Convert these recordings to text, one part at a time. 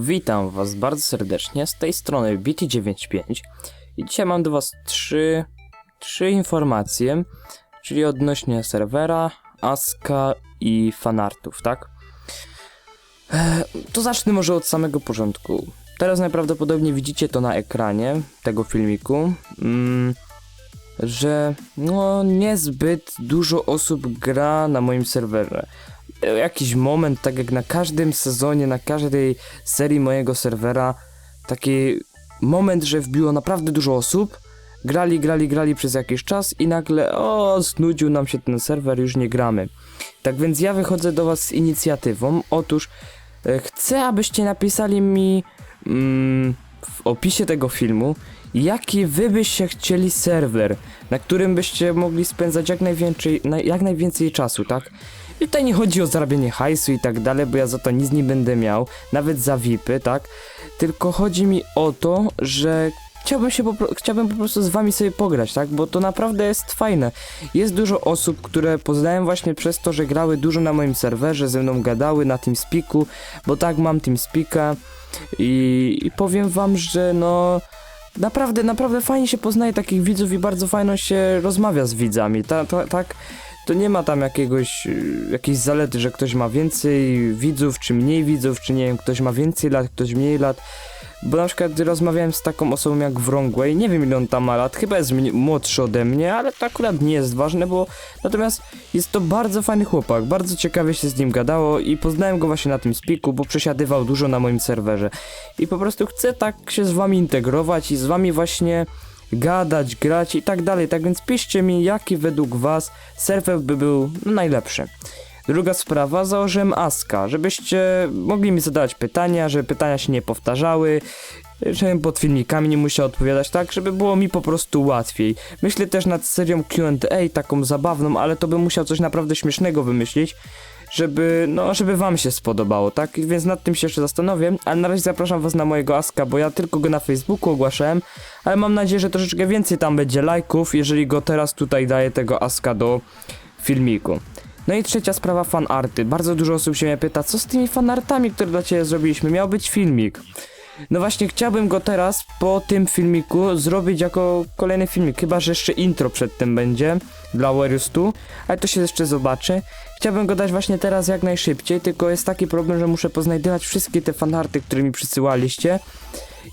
Witam Was bardzo serdecznie z tej strony BT95 i dzisiaj mam do Was trzy, trzy informacje, czyli odnośnie serwera, Aska i fanartów, tak? E, to zacznę może od samego porządku. Teraz najprawdopodobniej widzicie to na ekranie tego filmiku, mm, że no niezbyt dużo osób gra na moim serwerze jakiś moment, tak jak na każdym sezonie, na każdej serii mojego serwera, taki moment, że wbiło naprawdę dużo osób, grali, grali, grali przez jakiś czas i nagle, o, znudził nam się ten serwer, już nie gramy. Tak więc ja wychodzę do Was z inicjatywą. Otóż e, chcę, abyście napisali mi mm, w opisie tego filmu, jaki wy byście chcieli serwer, na którym byście mogli spędzać jak najwięcej, na, jak najwięcej czasu, tak? I tutaj nie chodzi o zarabianie hajsu i tak dalej, bo ja za to nic nie będę miał, nawet za VIPy, tak? Tylko chodzi mi o to, że chciałbym się po, chciałbym po prostu z wami sobie pograć, tak? Bo to naprawdę jest fajne. Jest dużo osób, które poznałem właśnie przez to, że grały dużo na moim serwerze, ze mną gadały na TeamSpeaku, bo tak mam TeamSpeaka i, i powiem wam, że no naprawdę, naprawdę fajnie się poznaje takich widzów i bardzo fajno się rozmawia z widzami, ta, ta, tak? To nie ma tam jakiegoś, y, jakiejś zalety, że ktoś ma więcej widzów, czy mniej widzów, czy nie wiem, ktoś ma więcej lat, ktoś mniej lat. Bo na przykład gdy rozmawiałem z taką osobą jak Wrągłej, nie wiem ile on tam ma lat, chyba jest młodszy ode mnie, ale to akurat nie jest ważne, bo natomiast jest to bardzo fajny chłopak, bardzo ciekawie się z nim gadało i poznałem go właśnie na tym spiku, bo przesiadywał dużo na moim serwerze. I po prostu chcę tak się z wami integrować i z wami właśnie gadać, grać i tak dalej. Tak więc piszcie mi, jaki według was serwer by był najlepszy. Druga sprawa, założyłem Aska, żebyście mogli mi zadawać pytania, żeby pytania się nie powtarzały, żebym pod filmikami nie musiał odpowiadać, tak, żeby było mi po prostu łatwiej. Myślę też nad serią Q&A, taką zabawną, ale to bym musiał coś naprawdę śmiesznego wymyślić, żeby, no, żeby wam się spodobało, tak? Więc nad tym się jeszcze zastanowię, ale na razie zapraszam was na mojego Aska, bo ja tylko go na Facebooku ogłaszałem, ale mam nadzieję, że troszeczkę więcej tam będzie lajków, jeżeli go teraz tutaj daję tego Aska do filmiku. No i trzecia sprawa, fanarty. Bardzo dużo osób się mnie pyta, co z tymi fanartami, które dla ciebie zrobiliśmy? Miał być filmik. No właśnie, chciałbym go teraz po tym filmiku zrobić jako kolejny filmik, chyba że jeszcze intro przed tym będzie dla Warriors 2, ale to się jeszcze zobaczy. Chciałbym go dać właśnie teraz jak najszybciej, tylko jest taki problem, że muszę poznajdywać wszystkie te fanarty, które mi przysyłaliście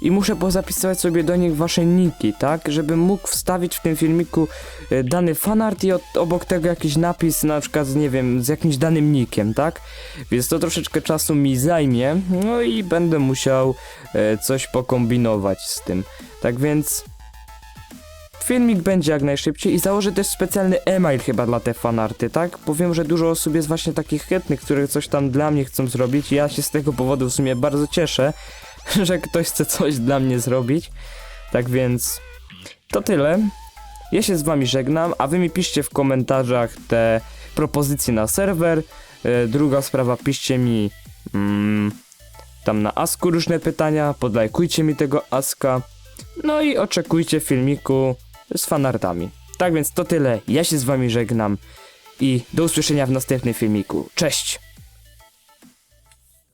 i muszę pozapisywać sobie do nich wasze niki, tak? Żebym mógł wstawić w tym filmiku e, dany fanart i od, obok tego jakiś napis, na przykład, nie wiem, z jakimś danym nikiem, tak? Więc to troszeczkę czasu mi zajmie, no i będę musiał e, coś pokombinować z tym. Tak więc filmik będzie jak najszybciej i założę też specjalny e-mail chyba dla te fanarty, tak? Bo wiem, że dużo osób jest właśnie takich chętnych, które coś tam dla mnie chcą zrobić i ja się z tego powodu w sumie bardzo cieszę, że ktoś chce coś dla mnie zrobić. Tak więc to tyle. Ja się z wami żegnam, a wy mi piszcie w komentarzach te propozycje na serwer. E, druga sprawa, piszcie mi mm, tam na Asku różne pytania, podlajkujcie mi tego Aska. No i oczekujcie filmiku z fanartami. Tak więc to tyle. Ja się z wami żegnam i do usłyszenia w następnym filmiku. Cześć!